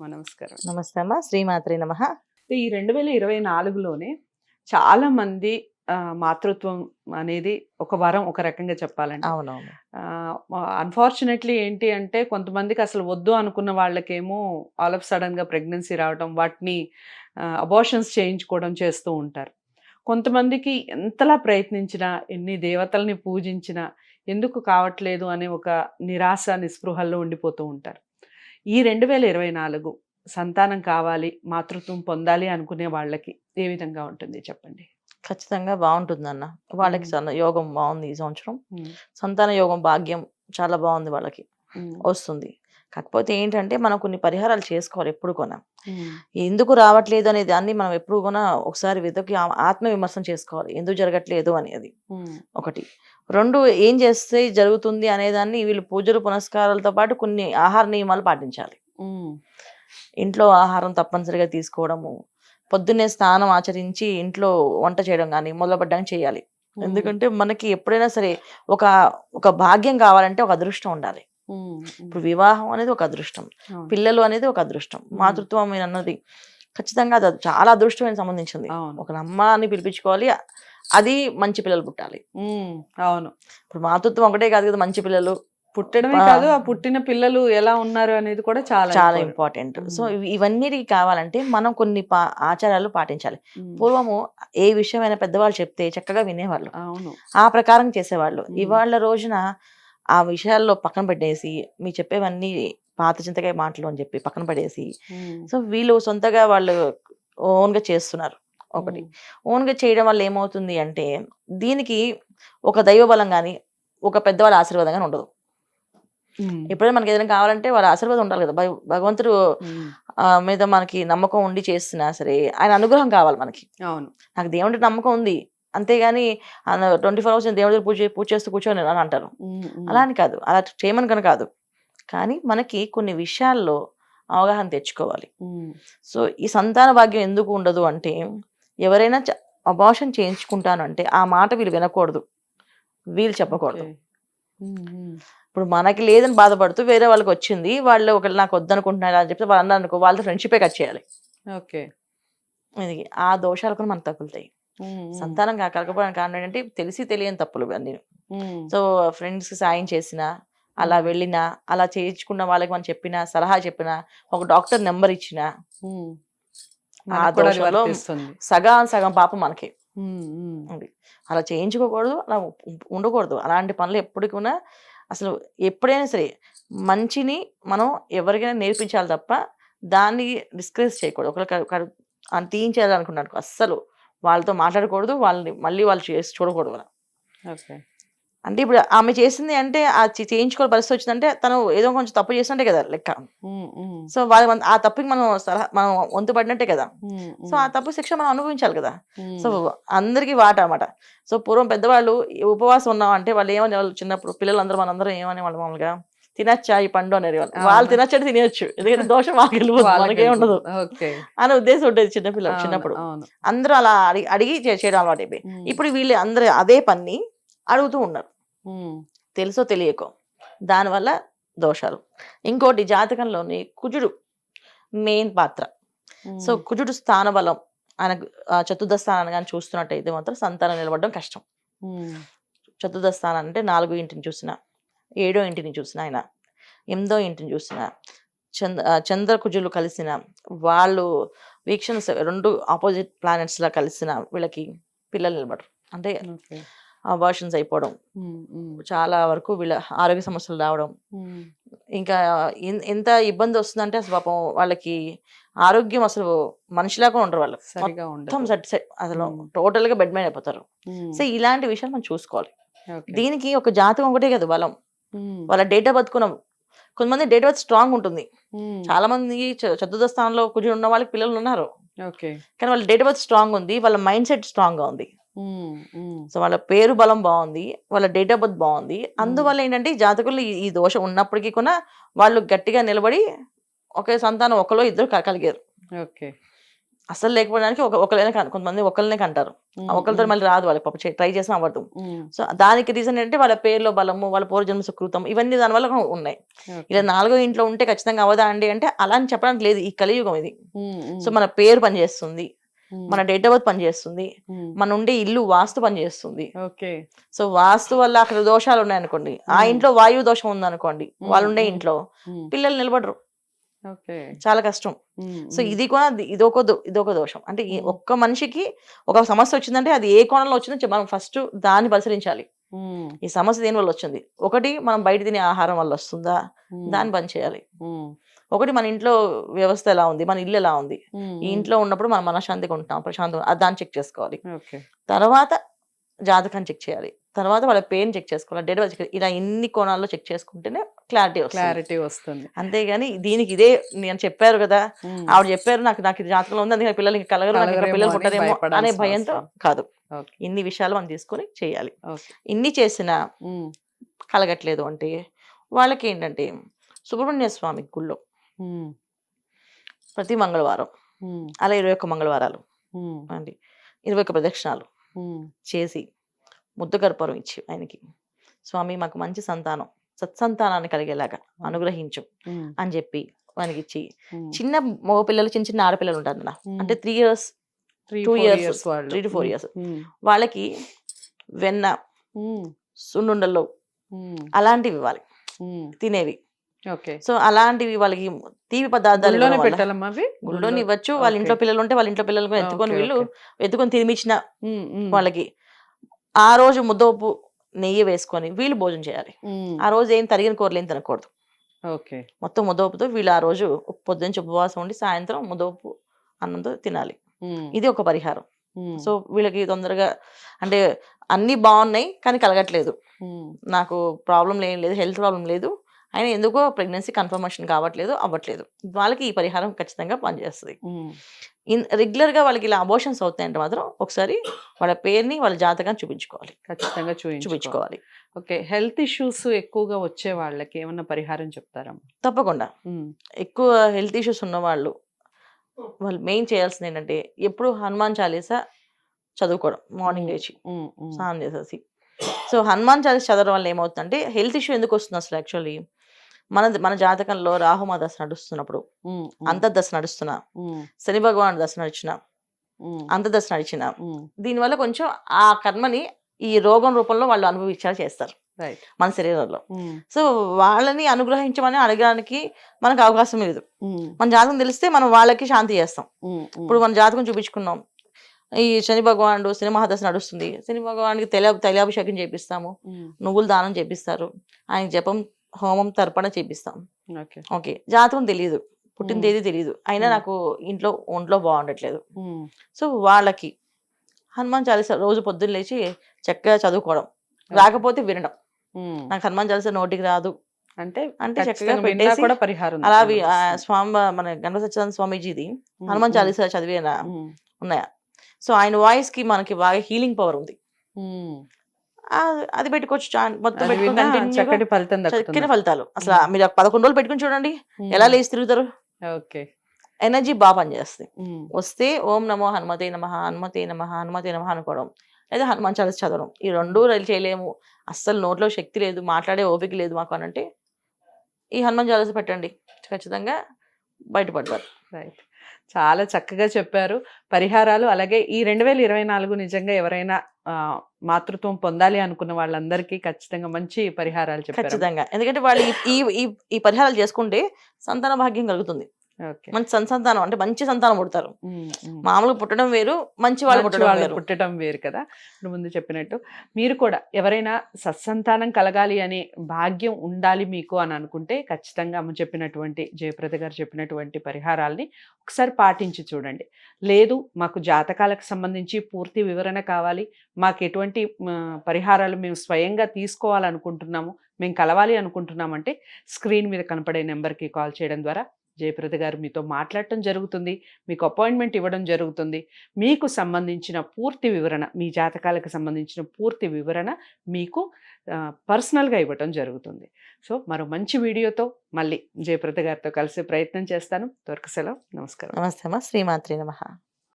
నమస్కారం నమస్తే అమ్మా శ్రీమాత్రి నమ. ఈ రెండు వేల ఇరవై నాలుగులోనే చాలా మంది మాతృత్వం అనేది ఒక వరం ఒక రకంగా చెప్పాలంటే. అవునవును. అన్ఫార్చునేట్లీ ఏంటి అంటే కొంతమందికి అసలు వద్దు అనుకున్న వాళ్ళకేమో ఆల్ ఆఫ్ సడన్గా ప్రెగ్నెన్సీ రావడం వాటిని అబార్షన్స్ చేయించుకోవడం చేస్తూ ఉంటారు. కొంతమందికి ఎంతలా ప్రయత్నించినా ఎన్ని దేవతల్ని పూజించినా ఎందుకు కావట్లేదు అనే ఒక నిరాశ నిస్పృహల్లో ఉండిపోతూ ఉంటారు. ఈ రెండు వేల ఇరవై నాలుగు సంతానం కావాలి మాతృత్వం పొందాలి అనుకునే వాళ్ళకి ఏ విధంగా ఉంటుంది చెప్పండి? ఖచ్చితంగా బాగుంటుంది అన్న వాళ్ళకి యోగం బాగుంది ఈ సంవత్సరం. సంతాన యోగం భాగ్యం చాలా బాగుంది వాళ్ళకి. వస్తుంది. కాకపోతే ఏంటంటే మనం కొన్ని పరిహారాలు చేసుకోవాలి ఎప్పుడు కొన ఎందుకు రావట్లేదు అనే దాన్ని మనం ఎప్పుడు కూడా ఒకసారి వెతకి ఆత్మ విమర్శన చేసుకోవాలి. ఎందుకు జరగట్లేదు అనేది. ఒకటి. రెండు ఏం చేస్తే జరుగుతుంది అనేదాన్ని వీళ్ళు పూజలు పునస్కారాలతో పాటు కొన్ని ఆహార నియమాలు పాటించాలి. ఇంట్లో ఆహారం తప్పనిసరిగా తీసుకోవడము పొద్దున్నే స్నానం ఆచరించి ఇంట్లో వంట చేయడం కానీ మొదలుపడ్డానికి చేయాలి. ఎందుకంటే మనకి ఎప్పుడైనా సరే ఒక ఒక భాగ్యం కావాలంటే ఒక అదృష్టం ఉండాలి. ఇప్పుడు వివాహం అనేది ఒక అదృష్టం పిల్లలు అనేది ఒక అదృష్టం. మాతృత్వం మీరు అన్నది ఖచ్చితంగా అది చాలా అదృష్టమైన సంబంధించింది. ఒక అమ్మ అని పిలిపించుకోవాలి అది మంచి పిల్లలు పుట్టాలి. అవును. ఇప్పుడు మాతృత్వం ఒకటే కాదు కదా మంచి పిల్లలు. పుట్టడమే. కాదు ఆ పుట్టిన పిల్లలు ఎలా ఉన్నారు అనేది కూడా చాలా చాలా. Important so hmm. ఇవి- ఇవన్నిటికి కావాలంటే మనం కొన్ని ఆచారాలు పాటించాలి. పూర్వము ఏ విషయమైనా పెద్దవాళ్ళు చెప్తే చక్కగా వినేవాళ్ళు. అవును. ఆ ప్రకారం చేసేవాళ్ళు. మ్మ్. ఇవాళ రోజున ఆ విషయాల్లో పక్కన పెట్టేసి మీ చెప్పేవన్నీ పాత చింతకాయ మాటలు అని చెప్పి పక్కన పడేసి సో వీళ్ళు సొంతగా వాళ్ళు ఓన్గా చేస్తున్నారు. ఒకటి. ఓన్గా చేయడం వల్ల ఏమవుతుంది అంటే దీనికి ఒక దైవ బలం కానీ ఒక పెద్దవాళ్ళ ఆశీర్వాదం కానీ ఉండదు. ఎప్పుడైనా మనకి ఏదైనా కావాలంటే వాళ్ళ ఆశీర్వాదం ఉండాలి కదా! భగ- భగవంతుడు మీద మనకి నమ్మకం ఉండి చేస్తున్నా సరే ఆయన అనుగ్రహం కావాలి మనకి. అవును. నాకు దేవుడి నమ్మకం ఉంది. అంతేగాని ట్వంటీ ఫోర్ అవర్స్ దేవుడి పూజ పూజ చేస్తూ కూర్చొని అని అంటారు. అలా అని కాదు. అలా చేయమని కనుక కాదు. కానీ మనకి కొన్ని విషయాల్లో అవగాహన తెచ్చుకోవాలి. సో ఈ సంతాన భాగ్యం ఎందుకు ఉండదు అంటే ఎవరైనా అబార్షన్ చేయించుకుంటాను అంటే ఆ మాట వీళ్ళు వినకూడదు. వీళ్ళు చెప్పకూడదు. ఇప్పుడు మనకి లేదని బాధపడుతూ వేరే వాళ్ళకి వచ్చింది వాళ్ళు ఒకళ్ళు నాకు వద్దనుకుంటున్నారు అని చెప్పి వాళ్ళు అనుకో వాళ్ళతో ఫ్రెండ్షిపే కట్ చేయాలి. ఓకే. ఇది ఆ దోషాలు కూడా మనకు తగులుతాయి. సంతానం కా- కలగకపోవడానికి కారణం ఏంటంటే తెలిసి తెలియని తప్పులు అన్నీ సో ఫ్రెండ్స్కి సాయం చేసినా అలా వెళ్ళినా అలా చేయించుకున్న వాళ్ళకి మనం చెప్పినా సలహా చెప్పినా ఒక డాక్టర్ నెంబర్ ఇచ్చినా. ఆ దోషంలో. సగం సగం పాపం మనకి. అలా చేయించుకోకూడదు అలా ఉండకూడదు. అలాంటి పనులు ఎప్పటికీ అసలు ఎప్పుడైనా సరే మంచిని మనం ఎవరికైనా నేర్పించాలి తప్ప దాన్ని డిస్కరేజ్ చేయకూడదు. ఒకరికి అని తీయించాలనుకున్నాను అస్సలు వాళ్ళతో మాట్లాడకూడదు వాళ్ళని మళ్ళీ వాళ్ళు చేసి చూడకూడదు అలా. ఓకే. అంటే ఇప్పుడు ఆమె చేసింది అంటే ఆ చేయించుకోవాలి పరిస్థితి వచ్చిందంటే తను ఏదో కొంచెం తప్పు చేసినట్టే కదా లెక్క. సో వాళ్ళ ఆ తప్పుకి మనం సలహా మనం వంతు పడినట్టే కదా. సో ఆ తప్పు శిక్ష మనం అనుభవించాలి కదా. సో అందరికీ వాట అన్నమాట. సో పూర్వం పెద్దవాళ్ళు ఉపవాసం ఉన్నాం అంటే వాళ్ళు ఏమని వాళ్ళు చిన్నప్పుడు పిల్లలందరూ మనందరం ఏమని వాళ్ళు మామూలుగా తినచ్చా ఈ పండు అనేది వాళ్ళు. వాళ్ళు తినచ్చంటే తినచ్చు ఎందుకంటే దోషం వెళ్ళిపోతుంది వాళ్ళకి మనకేం ఉండదు. అనే ఉద్దేశం ఉండేది చిన్నపిల్ల అవును, చిన్నప్పుడు. అందరూ అలా అడిగి అడిగి చేయడం అలవాటు ఇప్పుడు వీళ్ళు అందరూ అదే పని అడుగుతూ ఉన్నారు. తెలుసో తెలియకో. దానివల్ల దోషాలు. ఇంకోటి జాతకంలోని కుజుడు మెయిన్ పాత్ర. సో కుజుడు స్థాన బలం ఆయన చతుర్థ స్థానాన్ని కానీ చూస్తున్నట్టయితే మాత్రం సంతానం నిలబడడం కష్టం. చతుర్థ స్థానం అంటే నాలుగో ఇంటిని చూసిన ఏడో ఇంటిని చూసిన ఆయన ఎనిమిదో ఇంటిని చూసిన చంద్ర ఆ, చంద్ర కుజులు కలిసిన వాళ్ళు వీక్షణ రెండు ఆపోజిట్ ప్లానెట్స్ లా కలిసిన వీళ్ళకి పిల్లలు నిలబడరు. అంటే అబార్షన్స్ అయిపోవడం. చాలా వరకు వీళ్ళ ఆరోగ్య సమస్యలు రావడం. ఇంకా ఎంత ఇబ్బంది వస్తుందంటే అసలు పాపం వాళ్ళకి ఆరోగ్యం అసలు మనిషిలాగా ఉండరు వాళ్ళు. మొత్తం సెట్ అసలు. టోటల్గా బెడ్ మీద అయిపోతారు. సో ఇలాంటి విషయాలు మనం చూసుకోవాలి. దీనికి ఒక జాతకం ఒకటే కదా బలం. వాళ్ళ డేట్ ఆఫ్ బర్త్ కూడా కొంతమంది డేట్ ఆఫ్ బర్త్ స్ట్రాంగ్ ఉంటుంది. చాలా మంది చతుర్థ స్థానంలో కుజుడు ఉన్న వాళ్ళకి పిల్లలు ఉన్నారు. కానీ వాళ్ళ డేట్ ఆఫ్ బర్త్ స్ట్రాంగ్ ఉంది. వాళ్ళ మైండ్ సెట్ స్ట్రాంగ్గా ఉంది. సో వాళ్ళ పేరు బలం బాగుంది వాళ్ళ డేట్ ఆఫ్ బర్త్ బాగుంది. అందువల్ల ఏంటంటే ఈ జాతకులు ఈ- దోషం ఉన్నప్పటికీ కూడా వాళ్ళు గట్టిగా నిలబడి ఒకే సంతానం ఒకలో ఇద్దరు కలిగారు. ఓకే. అసలు లేకపోవడానికి ఒక ఒకళ్ళనే కొంతమంది ఒకళ్ళనే కంటారు. ఒకరితో మళ్ళీ రాదు వాళ్ళకి పాప ట్రై చేసిన అవ్వదు. సో దానికి రీజన్ ఏంటంటే వాళ్ళ పేరులో బలము వాళ్ళ పూర్వజన్మ సుకృతం ఇవన్నీ దానివల్ల ఉన్నాయి. ఇలా నాలుగో ఇంట్లో ఉంటే ఖచ్చితంగా అవదా అండి అంటే అలా అని చెప్పడానికి లేదు ఈ కలియుగం ఇది. సో మన పేరు పనిచేస్తుంది. మన డేట్ ఆఫ్ బర్త్ పనిచేస్తుంది మన ఉండే ఇల్లు వాస్తు పనిచేస్తుంది ఓకే. సో వాస్తు వల్ల అక్కడ దోషాలు ఉన్నాయనుకోండి. ఆ. ఇంట్లో వాయువు దోషం ఉందనుకోండి వాళ్ళు ఉండే. ఇంట్లో పిల్లలు నిలబడరు. చాలా కష్టం. సో ఇది కూడా ఇదొక ఇదొక దోషం. అంటే. ఒక్క మనిషికి ఒక సమస్య వచ్చిందంటే అది ఏ కోణంలో వచ్చిందో మనం ఫస్ట్ దాన్ని పరిశీలించాలి. ఈ సమస్య దేని వల్ల వచ్చింది? ఒకటి మనం బయట తినే ఆహారం వల్ల వస్తుందా? దాన్ని పని చేయాలి. ఒకటి మన ఇంట్లో వ్యవస్థ ఎలా ఉంది? మన ఇల్లు ఎలా ఉంది? ఈ ఇంట్లో ఉన్నప్పుడు మనం మనశ్శాంతిగా ఉంటున్నాం ప్రశాంతంగా అది దాన్ని చెక్ చేసుకోవాలి. తర్వాత జాతకాన్ని చెక్ చేయాలి. తర్వాత వాళ్ళ పెయిన్ చెక్ చేసుకోవాలి. డేట్ చెక్ ఇలా ఇన్ని కోణాల్లో చెక్ చేసుకుంటేనే క్లారిటీ క్లారిటీ వస్తుంది. అంతేగాని దీనికి ఇదే నేను చెప్పారు కదా ఆవిడ చెప్పారు నాకు నాకు ఇది జాతకంలో ఉంది అందుకే పిల్లలు ఇంకా కలగరు పిల్లలు అని పుట్టరేమో అనే భయంతో. కాదు. ఇన్ని విషయాలు మనం తీసుకొని చేయాలి. ఇన్ని చేసినా కలగట్లేదు అంటే వాళ్ళకి ఏంటంటే సుబ్రహ్మణ్య స్వామి గుళ్ళో ప్రతి మంగళవారం. అలా ఇరవై ఒక్క మంగళవారాలు. అండి. ఇరవై ఒక్క ప్రదక్షిణాలు చేసి ముద్ద కర్పూరం ఇచ్చి ఆయనకి. స్వామి మాకు మంచి సంతానం. సత్సంతానాన్ని కలిగేలాగా అనుగ్రహించు అని చెప్పి ఆయనకి ఇచ్చి. చిన్న మగ పిల్లలు చిన్న చిన్న ఆడపిల్లలు ఉంటారు ఉమ్. అంటే three years three to four um, years. Um, వాళ్ళకి వెన్న సున్నుండలు అలాంటివి ఇవ్వాలి. తినేవి. సో అలాంటివి వాళ్ళకి తీపి పదార్థాలు పెట్టాలమ్మా అవి? గుళ్ళోని ఇవ్వచ్చు. వాళ్ళ ఇంట్లో. పిల్లలు ఉంటే వాళ్ళ ఇంట్లో పిల్లలు ఎత్తుకొని వీళ్ళు. ఎత్తుకొని ఉమ్, వాళ్ళకి ఆ రోజు ముద్దోపు నెయ్యి వేసుకొని వీళ్ళు భోజనం చేయాలి. ఆ రోజు ఏం తరిగిన కూరలు ఏం తినకూడదు. ఓకే. మొత్తం ముద్దోపుతో వీళ్ళు ఆ రోజు పొద్దున్న ఉపవాసం ఉండి సాయంత్రం ముద్దోపు అన్నంతో తినాలి. ఇది ఒక పరిహారం. సో వీళ్ళకి తొందరగా అంటే అన్నీ బాగున్నాయి కానీ కలగట్లేదు. నాకు ప్రాబ్లం ఏం లేదు హెల్త్ ప్రాబ్లం లేదు. అయినా ఎందుకో ప్రెగ్నెన్సీ కన్ఫర్మేషన్ కావట్లేదు అవ్వట్లేదు. వాళ్ళకి ఈ పరిహారం ఖచ్చితంగా పనిచేస్తుంది. ఇన్ రెగ్యులర్గా వాళ్ళకి ఇలా అబోషన్స్ అవుతాయంటే మాత్రం ఒకసారి వాళ్ళ పేరుని వాళ్ళ జాతకాన్ని చూపించుకోవాలి. ఖచ్చితంగా చూపించుకోవాలి చూపించుకోవాలి. ఓకే. హెల్త్ ఇష్యూస్ ఎక్కువగా వచ్చే వాళ్ళకి ఏమన్నా పరిహారం చెప్తారమ్మా తప్పకుండా. ఎక్కువ హెల్త్ ఇష్యూస్ ఉన్న వాళ్ళు వాళ్ళు మెయిన్ చేయాల్సింది ఏంటంటే ఎప్పుడు హనుమాన్ చాలీసా చదువుకోవడం మార్నింగ్ లేచి స్నానం చేసేసి. సో హనుమాన్ చాలీసా చదవడం వల్ల ఏమవుతుందంటే హెల్త్ ఇష్యూ ఎందుకు వస్తుంది అసలు యాక్చువల్లీ? మన మన జాతకంలో రాహుమా దశ నడుస్తున్నప్పుడు అంతర్దశ నడుస్తున్నా శని భగవాన్ దశ నడిచిన అంతర్దశ నడిచిన దీనివల్ల కొంచెం ఆ కర్మని ఈ రోగం రూపంలో వాళ్ళు అనుభవించాలి చేస్తారు. మన శరీరంలో. సో వాళ్ళని అనుగ్రహించమని అడగడానికి మనకు అవకాశం లేదు. మన జాతకం తెలిస్తే మనం వాళ్ళకి శాంతి చేస్తాం. ఇప్పుడు మన జాతకం చూపించుకున్నాం. ఈ శని భగవానుడు శని మహాదశ నడుస్తుంది. శని భగవానికి తైల తైలాభిషేకం చేపిస్తాము. నువ్వులు దానం చేపిస్తారు. ఆయన జపం హోమం తర్పణ చేపిస్తాం. ఓకే. జాతకం తెలియదు పుట్టిన. తేదీ తెలియదు అయినా. నాకు ఇంట్లో ఒంట్లో బాగుండట్లేదు. సో వాళ్ళకి హనుమాన్ చాలీసా రోజు పొద్దున్న లేచి చక్కగా చదువుకోవడం. రాకపోతే వినడం. నాకు హనుమాన్ చాలీసా నోటికి రాదు. అంటే అంటే చక్కగా పెట్టేసి కూడా పరిహారం అలా. స్వామి మన గణపతి సత్యనారాయణ స్వామీజీది హనుమాన్ చాలీసా చదివేనా? ఉన్నాయా? సో ఆయన వాయిస్కి మనకి బాగా హీలింగ్ పవర్ ఉంది. అది పెట్టుకోవచ్చు. మొత్తం పెట్టుకొని చక్కటి ఫలితం చక్కని ఫలితాలు. అసలు. మీరు పదకొండు రోజులు పెట్టుకుని చూడండి. ఎలా లేచి తిరుగుతారు? ఓకే. ఎనర్జీ బాగా పనిచేస్తుంది వస్తే ఓం నమో హనుమతే నమ హనుమతే నమ హనుమతే నమ అనుకోవడం. లేదా హనుమాన్ చాలీస చదవడం. ఈ రెండు రైలు చేయలేము. అస్సలు నోట్లో శక్తి లేదు మాట్లాడే ఓపిక లేదు మాకు అని అంటే ఈ హనుమాన్ చాలీస పెట్టండి. ఖచ్చితంగా బయటపడతారు. రైట్ చాలా చక్కగా చెప్పారు. పరిహారాలు అలాగే ఈ రెండు వేల ఇరవై నాలుగు నిజంగా ఎవరైనా మాతృత్వం పొందాలి అనుకున్న వాళ్ళందరికీ ఖచ్చితంగా మంచి పరిహారాలు చెప్పారు. ఖచ్చితంగా. ఎందుకంటే వాళ్ళు ఈ- ఈ ఈ- పరిహారాలు చేసుకుంటే సంతాన భాగ్యం కలుగుతుంది. మంచి సంతానం అంటే మంచి సంతానం పుడతారు. మామూలుగా పుట్టడం వేరు మంచి వాళ్ళు పుట్టడం వేరు. పుట్టడం వేరు కదా. ఇప్పుడు ముందు చెప్పినట్టు మీరు కూడా ఎవరైనా సత్సంతానం కలగాలి అనే భాగ్యం ఉండాలి మీకు అని అనుకుంటే ఖచ్చితంగా అమ్మ చెప్పినటువంటి జయప్రద గారు చెప్పినటువంటి పరిహారాల్ని ఒకసారి పాటించి చూడండి. లేదు మాకు జాతకాలకు సంబంధించి పూర్తి వివరణ కావాలి. మాకు ఎటువంటి పరిహారాలు మేము స్వయంగా తీసుకోవాలనుకుంటున్నాము మేము కలవాలి అనుకుంటున్నామంటే స్క్రీన్ మీద కనపడే నెంబర్కి కాల్ చేయడం ద్వారా జయప్రద గారు మీతో మాట్లాడటం జరుగుతుంది. మీకు అపాయింట్మెంట్ ఇవ్వడం జరుగుతుంది. మీకు సంబంధించిన పూర్తి వివరణ మీ జాతకాలకు సంబంధించిన పూర్తి వివరణ మీకు పర్సనల్గా ఇవ్వటం జరుగుతుంది. సో మరో మంచి వీడియోతో మళ్ళీ జయప్రద గారితో కలిసే ప్రయత్నం చేస్తాను. దొరక సెలవు. నమస్కారం. నమస్తే శ్రీమాత్రి నమ.